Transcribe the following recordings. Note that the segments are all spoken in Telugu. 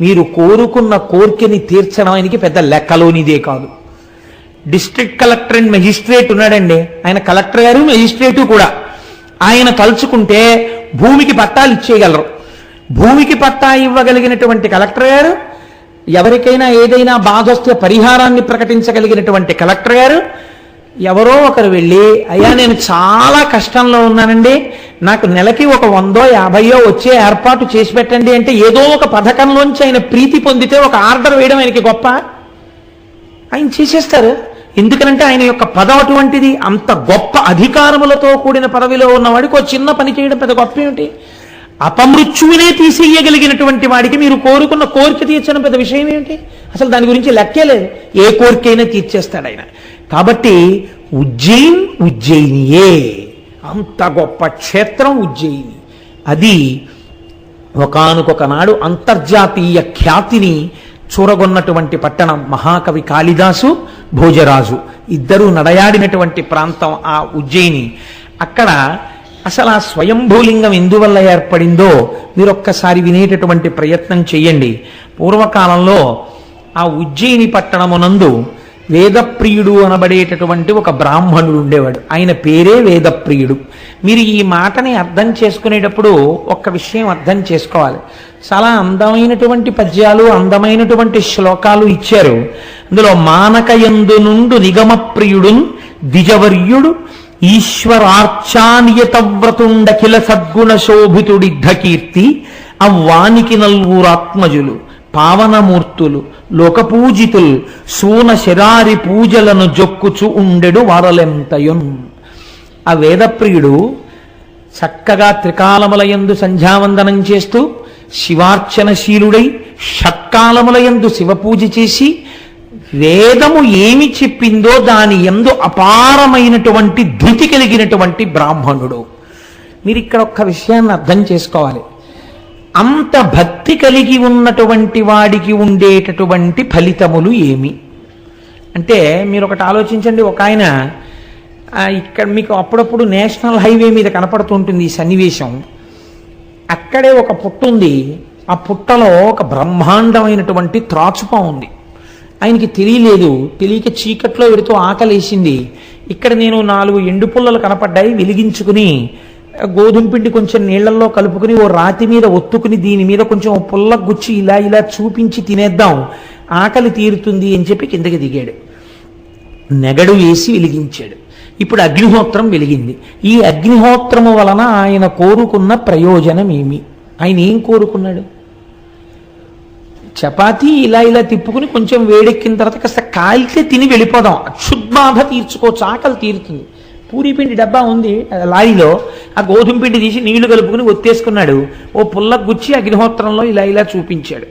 మీరు కోరుకున్న కోర్కెని తీర్చడానికి పెద్ద లెక్కలోనిదే కాదు. డిస్ట్రిక్ట్ కలెక్టర్ అండ్ మెజిస్ట్రేట్ ఉన్నాడండి. ఆయన కలెక్టర్ గారు మెజిస్ట్రేటు కూడా. ఆయన తలుచుకుంటే భూమికి పట్టాలు ఇచ్చేయగలరు. భూమికి పట్టా ఇవ్వగలిగినటువంటి కలెక్టర్ గారు ఎవరికైనా ఏదైనా బాధ వస్తే పరిహారాన్ని ప్రకటించగలిగినటువంటి కలెక్టర్ గారు ఎవరో ఒకరు వెళ్ళి అయ్యా నేను చాలా కష్టంలో ఉన్నానండి. నాకు నెలకి ఒక వందో యాభయో వచ్చే ఏర్పాటు చేసి పెట్టండి అంటే ఏదో ఒక పథకంలోంచి ఆయన ప్రీతి పొందితే ఒక ఆర్డర్ వేయడం ఆయనకి గొప్ప. ఆయన చేసేస్తారు. ఎందుకనంటే ఆయన యొక్క పదం అటువంటిది అంత గొప్ప అధికారములతో కూడిన పదవిలో ఉన్నవాడికి ఒక చిన్న పని చేయడం పెద్ద గొప్ప ఏమిటి? అపమృత్యువినే తీసేయగలిగినటువంటి వాడికి మీరు కోరుకున్న కోరిక తీర్చడం పెద్ద విషయం ఏమిటి? అసలు దాని గురించి లెక్కే లేదు. ఏ కోరికైనా తీర్చేస్తాడు ఆయన. కాబట్టి ఉజ్జయిన్ ఉజ్జయినియే. అంత గొప్ప క్షేత్రం ఉజ్జయిని. అది ఒకనకొక నాడు అంతర్జాతీయ ఖ్యాతిని చూరగొన్నటువంటి పట్టణం మహాకవి కాళిదాసు భోజరాజు. ఇద్దరూ నడయాడినటువంటి ప్రాంతం ఆ ఉజ్జయిని. అక్కడ అసలు ఆ స్వయంభూలింగం ఎందువల్ల ఏర్పడిందో మీరు ఒక్కసారి వినేటటువంటి ప్రయత్నం చేయండి. పూర్వకాలంలో ఆ ఉజ్జయిని పట్టణమునందు వేదప్రియుడు అనబడేటటువంటి ఒక బ్రాహ్మణుడు ఉండేవాడు. ఆయన పేరే వేదప్రియుడు. మీరు ఈ మాటని అర్థం చేసుకునేటప్పుడు ఒక్క విషయం అర్థం చేసుకోవాలి. చాలా అందమైనటువంటి పద్యాలు అందమైనటువంటి శ్లోకాలు ఇచ్చారు. అందులో మానకయందు నుండు నిగమ ప్రియుడున్ ద్విజవర్యుడు ఈశ్వరార్చానియత సద్గుణ శోభితుడిద్ధ కీర్తి అవ్వానికి నల్వురాత్మజులు పావనమూర్తులు లోకపూజితులు సూన శరారి పూజలను జొక్కుచు ఉండెడు వారలెంతయున్. ఆ వేదప్రియుడు చక్కగా త్రికాలములయందు సంధ్యావందనం చేస్తూ శివార్చనశీలుడై షట్కాలములయందు శివపూజ చేసి వేదము ఏమి చెప్పిందో దాని ఎందు అపారమైనటువంటి ధృతి కలిగినటువంటి బ్రాహ్మణుడు. మీరు ఇక్కడ ఒక్క విషయాన్ని అర్థం చేసుకోవాలి. అంత భక్తి కలిగి ఉన్నటువంటి వాడికి ఉండేటటువంటి ఫలితములు ఏమి? అంటే మీరు ఒకటి ఆలోచించండి ఒక ఆయన ఇక్కడ మీకు అప్పుడప్పుడు నేషనల్ హైవే మీద కనపడుతుంటుంది ఈ సన్నివేశం. అక్కడే ఒక పుట్ట ఉంది. ఆ పుట్టలో ఒక బ్రహ్మాండమైనటువంటి త్రాచుప ఉంది. ఆయనకి తెలియలేదు. తెలియక చీకట్లో పెడుతూ ఆకలేసింది. ఇక్కడ నేను నాలుగు ఎండు పుల్లలు కనపడ్డాయి వెలిగించుకుని గోధుమ పిండి కొంచెం నీళ్ళలో కలుపుకుని ఓ రాతి మీద ఒత్తుకుని దీని మీద కొంచెం పుల్ల గుచ్చి ఇలా ఇలా చూపించి తినేద్దాం. ఆకలి తీరుతుంది అని చెప్పి కిందకి దిగాడు. నెగడు వేసి వెలిగించాడు. ఇప్పుడు అగ్నిహోత్రం వెలిగింది. ఈ అగ్నిహోత్రము వలన ఆయన కోరుకున్న ప్రయోజనం ఏమి ఆయన ఏం కోరుకున్నాడు? చపాతీ ఇలా ఇలా తిప్పుకుని కొంచెం వేడెక్కిన తర్వాత కాస్త కాల్తే తిని వెళ్ళిపోదాం. క్షుద్బాధ తీర్చుకోవచ్చు ఆకలి తీరుతుంది. పూరీ పిండి డబ్బా ఉంది లారీలో. ఆ గోధుమ పిండి తీసి నీళ్ళు కలుపుకుని ఒత్తేసుకున్నాడు. ఓ పుల్ల గుచ్చి అగ్నిహోత్రంలో ఇలా ఇలా చూపించాడు.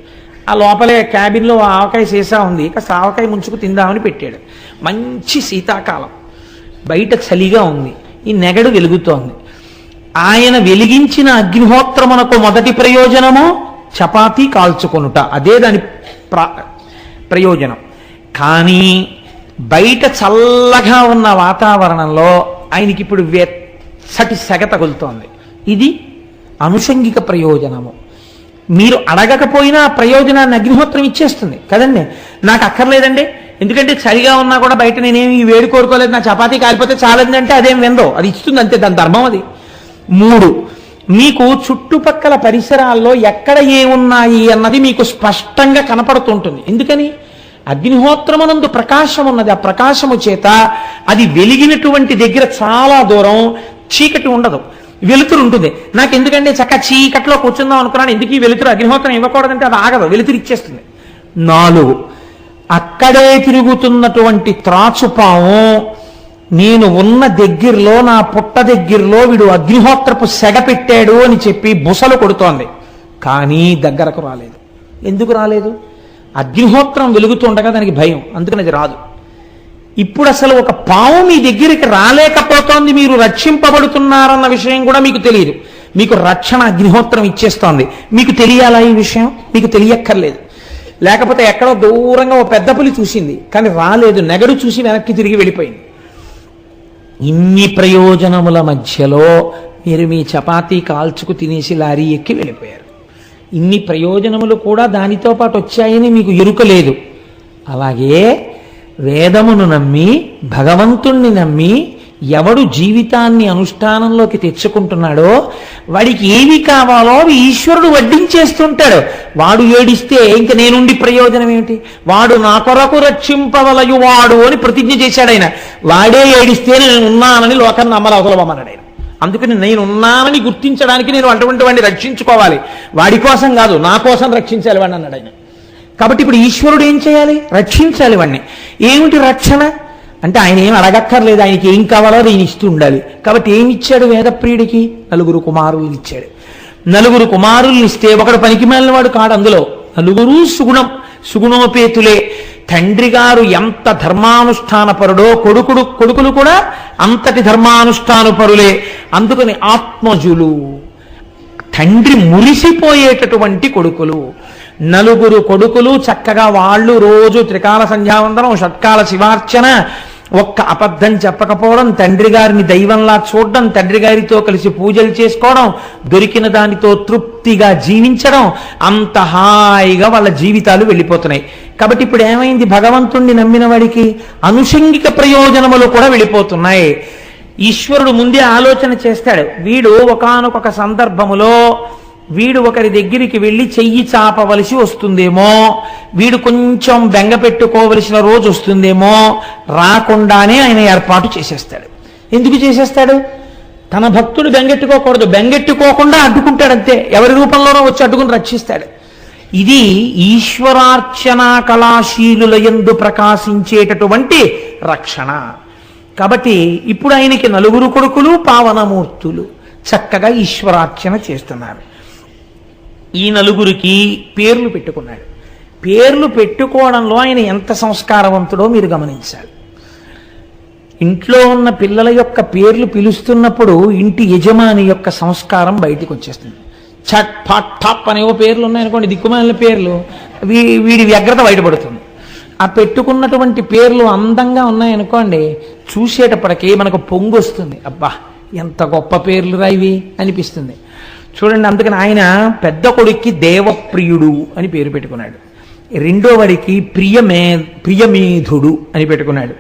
ఆ లోపలే క్యాబిన్లో ఆవకాయ సీసా ఉంది. కాస్త ఆవకాయ ముంచుకు తిందామని పెట్టాడు. మంచి శీతాకాలం. బయట చలిగా ఉంది. ఈ నెగడు వెలుగుతోంది. ఆయన వెలిగించిన అగ్నిహోత్రమునకు మొదటి ప్రయోజనము చపాతీ కాల్చుకొనుట. అదే దాని ప్రయోజనం. కానీ బయట చల్లగా ఉన్న వాతావరణంలో ఆయనకి ఇప్పుడు వెచ్చటి సెగ తగులుతోంది. ఇది అనుషంగిక ప్రయోజనము. మీరు అడగకపోయినా ఆ ప్రయోజనాన్ని అగ్నిహోత్రం ఇచ్చేస్తుంది. కదండి? నాకు అక్కర్లేదండి. ఎందుకంటే చలిగా ఉన్నా కూడా బయట నేనేమి వేడి కోరుకోలేదు నా చపాతీ కాలిపోతే చాలండి అంటే అదేం విందో అది ఇస్తుంది అంతే దాని ధర్మం అది. మూడు మీకు చుట్టుపక్కల పరిసరాల్లో ఎక్కడ ఏమున్నాయి అన్నది మీకు స్పష్టంగా కనపడుతుంటుంది. ఎందుకని? అగ్నిహోత్రమునందు ప్రకాశం ఉన్నది ఆ ప్రకాశము చేత అది వెలిగినటువంటి దగ్గర చాలా దూరం చీకటి ఉండదు. వెలుతురు ఉంటుంది. నాకు ఎందుకంటే చక్క చీకట్లో కూర్చుందాం అనుకున్నాను. ఎందుకు ఈ వెలుతురు అగ్నిహోత్రం ఇవ్వకూడదంటే అది ఆగదు. వెలుతురు ఇచ్చేస్తుంది. నాలుగు అక్కడే తిరుగుతున్నటువంటి త్రాచుపాము నేను ఉన్న దగ్గరలో నా పుట్ట దగ్గరలో వీడు అగ్నిహోత్రపు సెగ పెట్టాడు అని చెప్పి బుసలు కొడుతోంది. కానీ దగ్గరకు రాలేదు. ఎందుకు రాలేదు? అగ్నిహోత్రం వెలుగుతుండగా దానికి భయం. అందుకని అది రాదు. ఇప్పుడు అసలు ఒక పాము మీ దగ్గరికి రాలేకపోతోంది మీరు రక్షింపబడుతున్నారన్న విషయం కూడా మీకు తెలియదు మీకు రక్షణ అగ్నిహోత్రం ఇచ్చేస్తోంది. మీకు తెలియాలా ఈ విషయం? మీకు తెలియక్కర్లేదు. లేకపోతే ఎక్కడో దూరంగా ఓ పెద్ద పులి చూసింది కానీ రాలేదు. నెగడు చూసి వెనక్కి తిరిగి వెళ్ళిపోయింది. ఇన్ని ప్రయోజనముల మధ్యలో మీరు మీ చపాతీ కాల్చుకు తినేసి లారీ ఎక్కి వెళ్ళిపోయారు. ఇన్ని ప్రయోజనములు కూడా దానితో పాటు వచ్చాయని మీకు ఎరుక లేదు. అలాగే వేదమును నమ్మి భగవంతుణ్ణి నమ్మి ఎవడు జీవితాన్ని అనుష్ఠానంలోకి తెచ్చుకుంటున్నాడో వాడికి ఏవి కావాలో అవి ఈశ్వరుడు వడ్డించేస్తుంటాడు. వాడు ఏడిస్తే ఇంక నేనుండి ప్రయోజనం ఏమిటి? వాడు నా కొరకు రక్షింపవలయు వాడు అని ప్రతిజ్ఞ చేశాడు ఆయన. వాడే ఏడిస్తే నేను ఉన్నానని లోకాన్ని నమ్మలవతలవమన్నాడు ఆయన. అందుకని నేను ఉన్నానని గుర్తించడానికి నేను అటువంటి వాడిని రక్షించుకోవాలి. వాడి కోసం కాదు నా కోసం రక్షించాలి వాడిని అన్నాడు ఆయన. కాబట్టి ఇప్పుడు ఈశ్వరుడు ఏం చేయాలి? రక్షించాలి వాడిని ఏమిటి రక్షణ? అంటే ఆయన ఏం అడగక్కర్లేదు ఆయనకి ఏం కావాలో అది ఇస్తూ ఉండాలి కాబట్టి ఏమి ఇచ్చాడు వేదప్రియుడికి నలుగురు కుమారులు ఇచ్చాడు. నలుగురు కుమారుల్ని ఇస్తే ఒకడు పనికి వాడు కాడు అందులో. నలుగురు సుగుణం సుగుణోపేతులే. తండ్రి గారు ఎంత ధర్మానుష్ఠానపరుడో కొడుకుడు కొడుకులు కూడా అంతటి ధర్మానుష్ఠానపరులే. అందుకని ఆత్మజులు. తండ్రి మురిసిపోయేటటువంటి కొడుకులు. నలుగురు కొడుకులు చక్కగా వాళ్ళు రోజు త్రికాల సంధ్యావందనం షట్కాల శివార్చన ఒక్క అబద్ధం చెప్పకపోవడం తండ్రి గారిని దైవంలా చూడడం తండ్రి గారితో కలిసి పూజలు చేసుకోవడం దొరికిన దానితో తృప్తిగా జీవించడం అంత హాయిగా వాళ్ళ జీవితాలు వెళ్ళిపోతున్నాయి. కాబట్టి ఇప్పుడు ఏమైంది? భగవంతుణ్ణి నమ్మిన వాడికి అనుషంగిక ప్రయోజనములు కూడా వెళ్ళిపోతున్నాయి. ఈశ్వరుడు ముందే ఆలోచన చేస్తాడు. వీడు ఒకానొక సందర్భములో వీడు ఒకరి దగ్గరికి వెళ్ళి చెయ్యి చాపవలసి వస్తుందేమో? వీడు కొంచెం బెంగ పెట్టుకోవలసిన రోజు వస్తుందేమో? రాకుండానే ఆయన ఏర్పాటు చేసేస్తాడు. ఎందుకు చేసేస్తాడు? తన భక్తుడు బెంగెట్టుకోకూడదు. బెంగెట్టుకోకుండా అడ్డుకుంటాడు అంతే ఎవరి రూపంలోనో వచ్చి అడ్డుకుని రక్షిస్తాడు. ఇది ఈశ్వరార్చనా కళాశీలుల యందు ప్రకాశించేటటువంటి రక్షణ. కాబట్టి ఇప్పుడు ఆయనకి నలుగురు కొడుకులు పావనమూర్తులు. చక్కగా ఈశ్వరార్చన చేస్తున్నారు. ఈ నలుగురికి పేర్లు పెట్టుకున్నాడు. పేర్లు పెట్టుకోవడంలో ఆయన ఎంత సంస్కారవంతుడో మీరు గమనించాలి. ఇంట్లో ఉన్న పిల్లల యొక్క పేర్లు పిలుస్తున్నప్పుడు ఇంటి యజమాని యొక్క సంస్కారం బయటికి వచ్చేస్తుంది. చట్ ఫట్ ఠప్ అనేవో పేర్లు ఉన్నాయనుకోండి దిక్కుమాలిన పేర్లు వీ వీడి వ్యగ్రత బయటపడుతుంది. ఆ పెట్టుకున్నటువంటి పేర్లు అందంగా ఉన్నాయనుకోండి చూసేటప్పటికీ మనకు పొంగు వస్తుంది అబ్బా ఎంత గొప్ప పేర్లు రా ఇవి అనిపిస్తుంది. చూడండి అందుకని ఆయన పెద్ద కొడుక్కి దేవప్రియుడు అని పేరు పెట్టుకున్నాడు. రెండో వారికి ప్రియమే ప్రియమేధుడు అని పెట్టుకున్నాడు.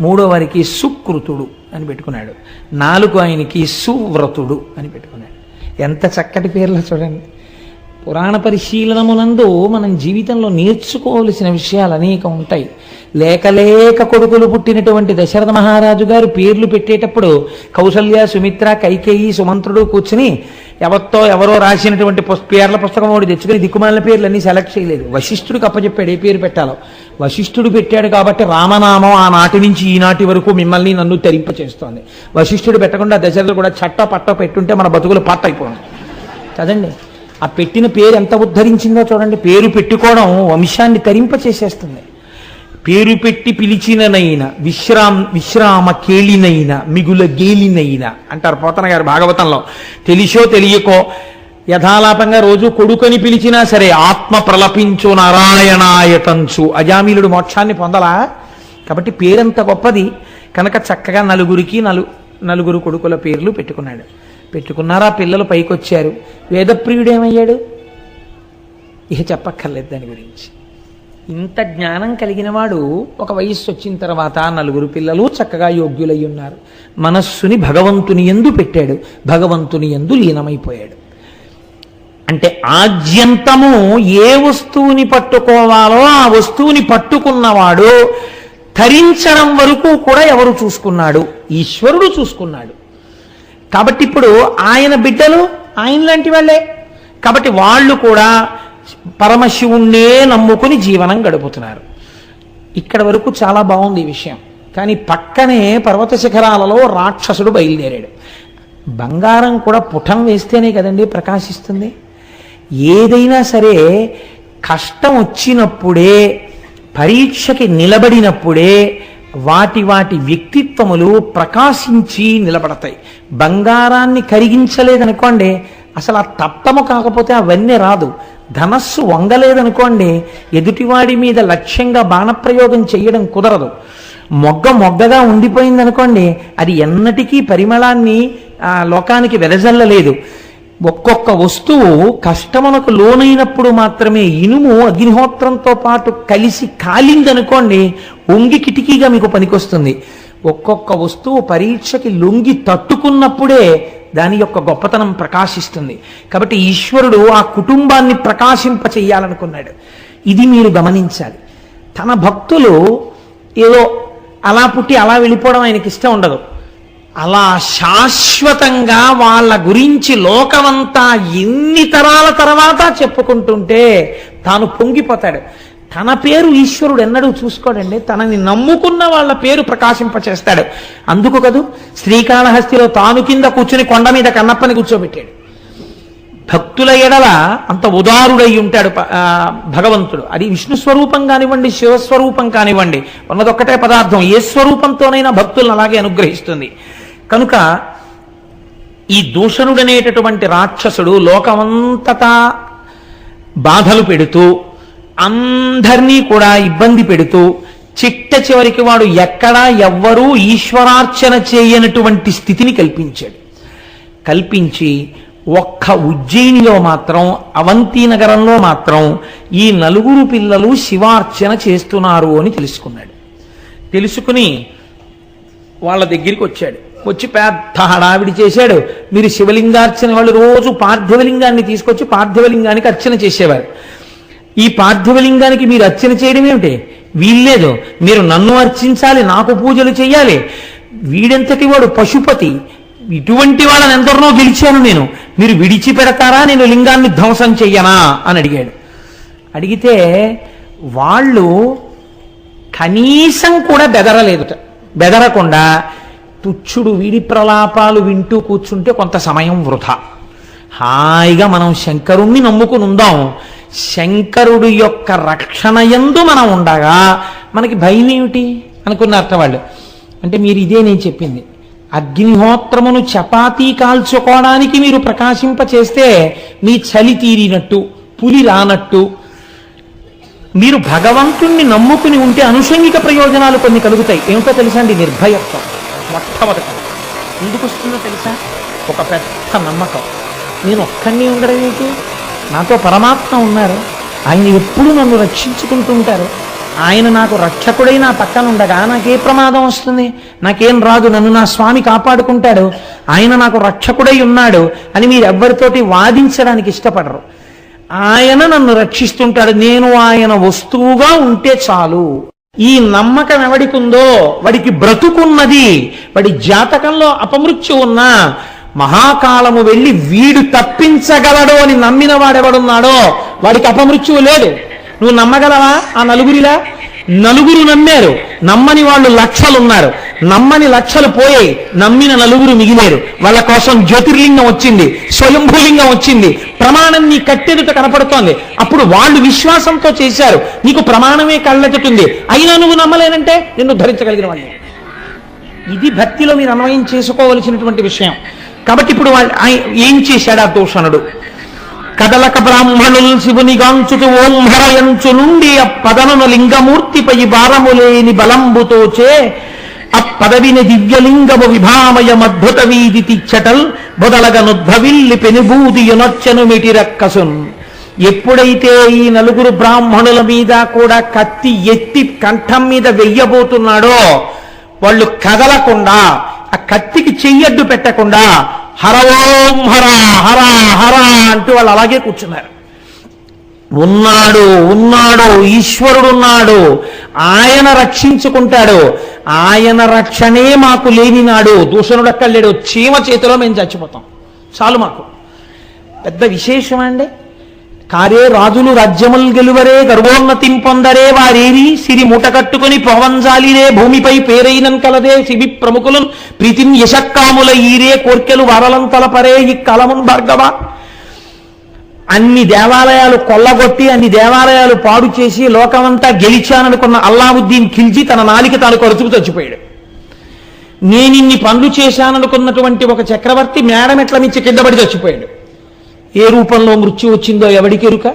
మూడో వారికి సుకృతుడు అని పెట్టుకున్నాడు. నాలుగు ఆయనకి సువ్రతుడు అని పెట్టుకున్నాడు. ఎంత చక్కటి పేర్లు చూడండి. పురాణ పరిశీలనమునందు మనం జీవితంలో నేర్చుకోవలసిన విషయాలు అనేకం ఉంటాయి. లేకలేక కొడుకులు పుట్టినటువంటి దశరథ మహారాజు గారు పేర్లు పెట్టేటప్పుడు కౌసల్య సుమిత్ర కైకేయి సుమంత్రుడు కూర్చుని ఎవరితో ఎవరో రాసినటువంటి పేర్ల పుస్తకం ఒకటి తెచ్చుకుని దిక్కుమాలిన పేర్లు అన్నీ సెలెక్ట్ చేయలేదు. వశిష్ఠుడికి అప్పచెప్పాడు ఏ పేరు పెట్టాలో. వశిష్ఠుడు పెట్టాడు కాబట్టి రామనామం ఆనాటి నుంచి ఈనాటి వరకు మిమ్మల్ని నన్ను తెరింప చేస్తోంది వశిష్ఠుడు పెట్టకుండా దశరథుడు కూడా చట్ట పట్ట పెట్టుంటే మన బతుకులు పాట అయిపోయింది కదండి ఆ పెట్టిన పేరు ఎంత ఉద్ధరించిందో చూడండి. పేరు పెట్టుకోవడం వంశాన్ని తరింప చేసేస్తుంది పేరు పెట్టి పిలిచిననైన విశ్రామ్ విశ్రామ కేళినైన మిగుల గేలినైన అంటారు పోతన గారు భాగవతంలో. తెలిసో తెలియకో యథాలాపంగా రోజు కొడుకని పిలిచినా సరే ఆత్మ ప్రలపించు నారాయణాయతంచు. అజామీలుడు మోక్షాన్ని పొందలా? కాబట్టి పేరంత గొప్పది. కనుక చక్కగా నలుగురికి నలు నలుగురు కొడుకుల పేర్లు పెట్టుకున్నాడు. పెట్టుకున్నారా? పిల్లలు పైకొచ్చారు. వేదప్రియుడు ఏమయ్యాడు ఇక చెప్పక్కర్లేదు దాని గురించి. ఇంత జ్ఞానం కలిగిన వాడు ఒక వయస్సు వచ్చిన తర్వాత నలుగురు పిల్లలు చక్కగా యోగ్యులై ఉన్నారు మనస్సుని భగవంతుని ఎందు పెట్టాడు. భగవంతుని ఎందు లీనమైపోయాడు. అంటే ఆద్యంతము ఏ వస్తువుని పట్టుకోవాలో ఆ వస్తువుని పట్టుకున్నవాడు ధరించడం వరకు కూడా ఎవరు చూసుకున్నాడు? ఈశ్వరుడు చూసుకున్నాడు. కాబట్టి ఇప్పుడు ఆయన బిడ్డలు ఆయన లాంటి వాళ్ళే. కాబట్టి వాళ్ళు కూడా పరమశివుణ్ణే నమ్ముకుని జీవనం గడుపుతున్నారు. ఇక్కడ వరకు చాలా బాగుంది ఈ విషయం. కానీ పక్కనే పర్వత శిఖరాలలో రాక్షసుడు బయలుదేరాడు. బంగారం కూడా పుటం వేస్తేనే కదండి ప్రకాశిస్తుంది. ఏదైనా సరే కష్టం వచ్చినప్పుడే పరీక్షకి నిలబడినప్పుడే వాటి వాటి వ్యక్తిత్వములు ప్రకాశించి నిలబడతాయి. బంగారాన్ని కరిగించలేదనుకోండి అసలు ఆ తప్తము కాకపోతే అవన్నీ రాదు. ధనస్సు వంగలేదనుకోండి ఎదుటివాడి మీద లక్ష్యంగా బాణప్రయోగం చేయడం కుదరదు. మొగ్గ మొగ్గగా ఉండిపోయిందనుకోండి అది ఎన్నటికీ పరిమళాన్ని లోకానికి వెదజల్లలేదు ఒక్కొక్క వస్తువు కష్టమునకు లోనైనప్పుడు మాత్రమే ఇనుము అగ్నిహోత్రంతో పాటు కలిసి కాలిందనుకోండి ఒంగి కిటికీగా మీకు పనికొస్తుంది. ఒక్కొక్క వస్తువు పరీక్షకి లొంగి తట్టుకున్నప్పుడే దాని యొక్క గొప్పతనం ప్రకాశిస్తుంది. కాబట్టి ఈశ్వరుడు ఆ కుటుంబాన్ని ప్రకాశింప చెయ్యాలనుకున్నాడు. ఇది మీరు గమనించాలి. తన భక్తులు ఏదో అలా పుట్టి అలా వెళ్ళిపోవడం ఆయనకి ఇష్టం ఉండదు. అలా శాశ్వతంగా వాళ్ళ గురించి లోకమంతా ఎన్ని తరాల తర్వాత చెప్పుకుంటుంటే తాను పొంగిపోతాడు. తన పేరు ఈశ్వరుడు ఎన్నడూ చూసుకోడండి. తనని నమ్ముకున్న వాళ్ళ పేరు ప్రకాశింపచేస్తాడు. అందుకు కదూ? శ్రీకాళహస్తిలో తాను కింద కూర్చుని కొండ మీద కన్నప్పని కూర్చోబెట్టాడు. భక్తుల ఎడల అంత ఉదారుడై ఉంటాడు ఆ, భగవంతుడు. అది విష్ణు స్వరూపం కానివ్వండి శివస్వరూపం కానివ్వండి. ఉన్నదొక్కటే పదార్థం. ఏ స్వరూపంతోనైనా భక్తులను అలాగే అనుగ్రహిస్తుంది. కనుక ఈ దూషణుడనేటటువంటి రాక్షసుడు లోకమంతటా బాధలు పెడుతూ అందరినీ కూడా ఇబ్బంది పెడుతూ చిట్ట చివరికి వాడు ఎక్కడా ఎవ్వరూ ఈశ్వరార్చన చేయనటువంటి స్థితిని కల్పించాడు. కల్పించి ఒక్క ఉజ్జయినిలో మాత్రం అవంతి నగరంలో మాత్రం ఈ నలుగురు పిల్లలు శివార్చన చేస్తున్నారు అని తెలుసుకున్నాడు. తెలుసుకుని వాళ్ళ దగ్గరికి వచ్చాడు. వచ్చి పెద్ద హడావిడి చేశాడు. మీరు శివలింగార్చన వాళ్ళు రోజు పార్థివలింగాన్ని తీసుకొచ్చి పార్థివలింగానికి అర్చన చేసేవారు. ఈ పార్థివలింగానికి మీరు అర్చన చేయడం ఏమిటి? వీల్లేదు. మీరు నన్ను అర్చించాలి నాకు పూజలు చేయాలి. వీడెంతటి వాడు? పశుపతి. ఇటువంటి వాళ్ళని ఎందరినో గెలిచాను నేను. మీరు విడిచిపెడతారా? నేను లింగాన్ని ధ్వంసం చెయ్యనా? అని అడిగాడు. అడిగితే వాళ్ళు కనీసం కూడా బెదరలేదుట. బెదరకుండా తుచ్చుడు వీడి ప్రలాపాలు వింటూ కూర్చుంటే కొంత సమయం వృధా. హాయిగా మనం శంకరుణ్ణి నమ్ముకుని ఉందాం శంకరుడు యొక్క రక్షణ ఎందు మనం ఉండగా మనకి భయం ఏమిటి? అనుకున్నారట వాళ్ళు. అంటే మీరు ఇదే నేను చెప్పింది. అగ్నిహోత్రమును చపాతీ కాల్చుకోవడానికి మీరు ప్రకాశింప చేస్తే మీ చలి తీరినట్టు పులి రానట్టు మీరు భగవంతుణ్ణి నమ్ముకుని ఉంటే అనుషంగిక ప్రయోజనాలు కొన్ని కలుగుతాయి. ఏమిటో తెలుసా అండి నిర్భయత్వం? మొట్టమొదటి. ఎందుకు వస్తుందో తెలుసా? ఒక పెద్ద నమ్మకం. నేను ఒక్కడిని ఉండడం ఏంటి? నాతో పరమాత్మ ఉన్నారు. ఆయన ఎప్పుడు నన్ను రక్షించుకుంటూ ఉంటారు. ఆయన నాకు రక్షకుడై నా పక్కన ఉండగా నాకే ప్రమాదం వస్తుంది? నాకేం రాదు? నన్ను నా స్వామి కాపాడుకుంటాడు. ఆయన నాకు రక్షకుడై ఉన్నాడు అని మీరు ఎవ్వరితోటి వాదించడానికి ఇష్టపడరు. ఆయన నన్ను రక్షిస్తుంటాడు. నేను ఆయన వస్తువుగా ఉంటే చాలు. ఈ నమ్మకం ఎవడికి ఉందో వాడికి బ్రతుకున్నది వాడి జాతకంలో అపమృత్యు ఉన్నా మహాకాలము వెళ్ళి వీడు తప్పించగలడు అని నమ్మిన వాడెవడున్నాడో వాడికి అపమృత్యువు లేదు నువ్వు నమ్మగలవా ఆ నలుగురిలా? నలుగురు నమ్మారు. నమ్మని వాళ్ళు లక్షలు ఉన్నారు నమ్మని లక్షలు పోయాయి నమ్మిన నలుగురు మిగిలేరు. వాళ్ళ కోసం జ్యోతిర్లింగం వచ్చింది స్వయంభూలింగం వచ్చింది. ప్రమాణం నీ కట్టెదుట కనపడుతోంది. అప్పుడు వాళ్ళు విశ్వాసంతో చేశారు. నీకు ప్రమాణమే కళ్ళెట్టుతుంది అయినా నువ్వు నమ్మలేనంటే నిన్ను ధరించగలిగిన వాళ్ళు ఇది భక్తిలో మీరు అన్వయం చేసుకోవలసినటువంటి విషయం. కాబట్టి ఇప్పుడు వాళ్ళు ఏం చేశాడు? ఆ దూషణుడు. కదలక బ్రాహ్మణులు శివుని గాంచుతు ఓం నుండి ఆ పదనున లింగమూర్తిపై భారములేని బలంబుతోచే ఆ పదవిని దివ్యలింగము విభామయమద్భుత వీధి తిచ్చటల్ బొదలగనుద్భవిల్లి పెనుబూదియునొచ్చను మిటిరక్కసున్. ఎప్పుడైతే ఈ నలుగురు బ్రాహ్మణుల మీద కూడా కత్తి ఎత్తి కంఠం మీద వెయ్యబోతున్నాడో వాళ్ళు కదలకుండా ఆ కత్తికి చెయ్యడ్డు పెట్టకుండా హర ఓం హర హర హర అంటూ వాళ్ళు అలాగే కూర్చున్నారు. ఉన్నాడు ఉన్నాడు ఈశ్వరుడున్నాడు ఆయన రక్షించుకుంటాడు ఆయన రక్షణే మాకు లేనినాడు దూషణుడు అక్కర్లేడు చీమ చేతిలో మేము చచ్చిపోతాం. చాలు మాకు. పెద్ద విశేషం అండి? కారే రాజులు రాజ్యముల్ గెలువరే గర్వోన్నతిం పొందరే వారేరి. సిరి మూట కట్టుకుని పోవంజాలిరే భూమిపై పేరైనన్ కలదే శిబి ప్రముఖులను. ప్రీతిం యశక్కాముల ఈరే కోర్కెలు వరలం తలపరే ఈ కలమున్ భార్గవ. అన్ని దేవాలయాలు కొల్లగొట్టి అన్ని దేవాలయాలు పాడు చేసి లోకమంతా గెలిచాననుకున్న అల్లావుద్దీన్ ఖిల్జీ తన నాలిక తాను కరుచుకు చచ్చిపోయాడు. నేనిన్ని పనులు చేశాననుకున్నటువంటి ఒక చక్రవర్తి మేడమెట్ల మించి కింద పడి చచ్చిపోయాడు. ఏ రూపంలో మృత్యు వచ్చిందో ఎవడికి ఎరుక?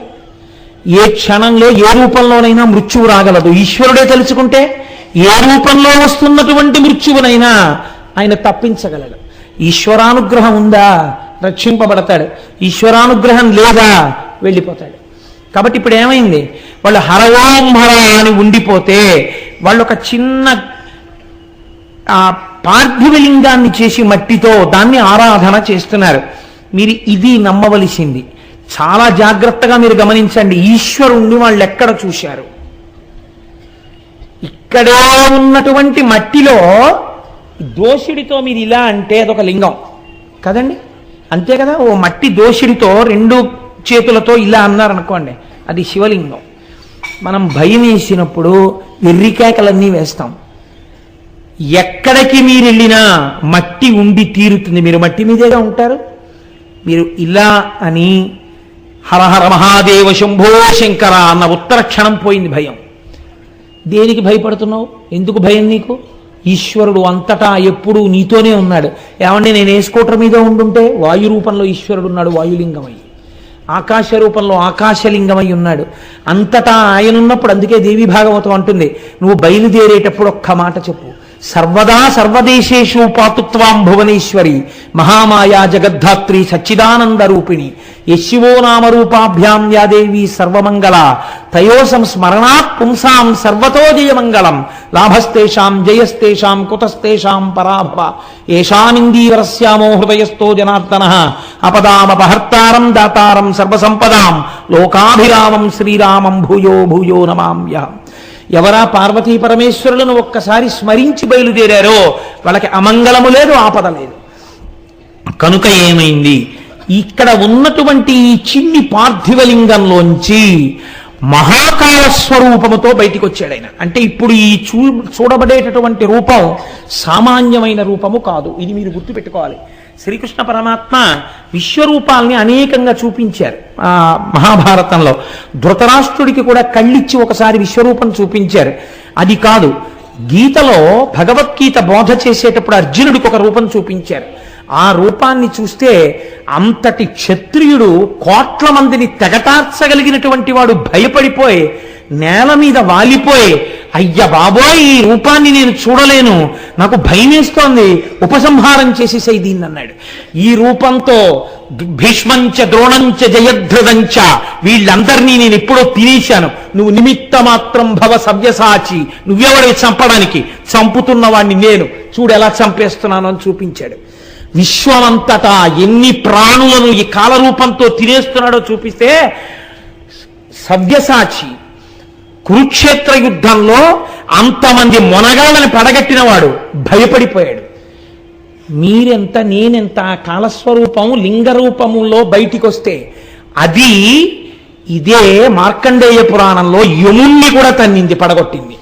ఏ క్షణంలో ఏ రూపంలోనైనా మృత్యువు రాగలదు. ఈశ్వరుడే తెలుసుకుంటే ఏ రూపంలో వస్తున్నటువంటి మృత్యువునైనా ఆయన తప్పించగలడు. ఈశ్వరానుగ్రహం ఉందా? రక్షింపబడతాడు. ఈశ్వరానుగ్రహం లేదా? వెళ్ళిపోతాడు. కాబట్టి ఇప్పుడు ఏమైంది? వాళ్ళు హరవాం హర అని ఉండిపోతే వాళ్ళు ఒక చిన్న ఆ పార్థివలింగాన్ని చేసి మట్టితో దాన్ని ఆరాధన చేస్తున్నారు. మీరు ఇది నమ్మవలసింది. చాలా జాగ్రత్తగా మీరు గమనించండి. ఈశ్వరుణ్ణి వాళ్ళు ఎక్కడ చూశారు? ఇక్కడే ఉన్నటువంటి మట్టిలో దోషుడితో మీరు ఇలా అంటే అదొక లింగం. కదండి? అంతే కదా? ఓ మట్టి దోషుడితో రెండు చేతులతో ఇలా అన్నారనుకోండి అది శివలింగం. మనం భయం వేసినప్పుడు వెర్రికేకలన్నీ వేస్తాం. ఎక్కడికి మీరు వెళ్ళినా మట్టి ఉండి తీరుతుంది. మీరు మట్టి మీదేగా ఉంటారు? మీరు ఇలా అని హరహర మహాదేవ శంభో శంకర అన్న ఉత్తర క్షణం పోయింది భయం. దేనికి భయపడుతున్నావు? ఎందుకు భయం నీకు? ఈశ్వరుడు అంతటా ఎప్పుడూ నీతోనే ఉన్నాడు. ఏమంటే నేను ఏ స్కూటర్ మీద ఉండుంటే వాయు రూపంలో ఈశ్వరుడు ఉన్నాడు వాయులింగమై. ఆకాశ రూపంలో ఆకాశలింగమై ఉన్నాడు. అంతటా ఆయన ఉన్నప్పుడు అందుకే దేవి భాగవతం అంటుంది నువ్వు బయలుదేరేటప్పుడు ఒక్క మాట చెప్పు. సర్వదా సర్వదేశేషు పాతుత్వాం భువనేశ్వరి మహామాయా జగద్ధాత్రి సచ్చిదానంద రూపిణి యశివో నామరూపాభ్యాం యాదేవి సర్వమంగళ తయోసం స్మరణాత్ పుంసాం సర్వతో జయమంగళం లాభస్తేషాం జయస్తేషాం కుతస్తేషాం పరాభవ ఏషామిందీవరస్యామో హృదయస్థో జనార్దన అపదామపహర్తారం దాతారం సర్వసంపదాం లోకాభిరామం శ్రీరామం భూయో భూయో నమామ్యహం. ఎవరా పార్వతీ పరమేశ్వరులను ఒక్కసారి స్మరించి బయలుదేరారో వాళ్ళకి అమంగళము లేదు ఆపద లేదు. కనుక ఏమైంది? ఇక్కడ ఉన్నటువంటి ఈ చిన్ని పార్థివలింగంలోంచి మహాకాల స్వరూపముతో బయటికి వచ్చాడు ఆయన. అంటే ఇప్పుడు ఈ చూ చూడబడేటటువంటి రూపం సామాన్యమైన రూపము కాదు. ఇది మీరు గుర్తుపెట్టుకోవాలి. శ్రీకృష్ణ పరమాత్మ విశ్వరూపాల్ని అనేకంగా చూపించారు. ఆ మహాభారతంలో ధృతరాష్ట్రుడికి కూడా కళ్ళిచ్చి ఒకసారి విశ్వరూపం చూపించారు. అది కాదు గీతలో భగవద్గీత బోధ చేసేటప్పుడు అర్జునుడికి ఒక రూపం చూపించారు. ఆ రూపాన్ని చూస్తే అంతటి క్షత్రియుడు కోట్ల మందిని తెగటార్చగలిగినటువంటి వాడు భయపడిపోయి నేల మీద వాలిపోయి అయ్య బాబోయ్ ఈ రూపాన్ని నేను చూడలేను. నాకు భయమేస్తోంది. ఉపసంహారం చేసేసాయి దీన్ని అన్నాడు. ఈ రూపంతో భీష్మంచ ద్రోణంచ జయధ్రదంచ వీళ్ళందరినీ నేను ఎప్పుడో తినేశాను. నువ్వు నిమిత్త మాత్రం భవ సవ్యసాచి నువ్వెవడే చంపడానికి? చంపుతున్న వాడిని నేను. చూడు ఎలా చంపేస్తున్నాను అని చూపించాడు. విశ్వమంతటా ఎన్ని ప్రాణులను ఈ కాలరూపంతో తినేస్తున్నాడో చూపిస్తే సవ్యసాచి కురుక్షేత్ర యుద్ధంలో అంతమంది మొనగాళ్ళని పడగట్టినవాడు భయపడిపోయాడు. మీరెంత నేనెంత కాలస్వరూపము లింగరూపములో బయటికి వస్తే అది ఇదే మార్కండేయ పురాణంలో యముణ్ణి కూడా తన్నింది పడగొట్టింది.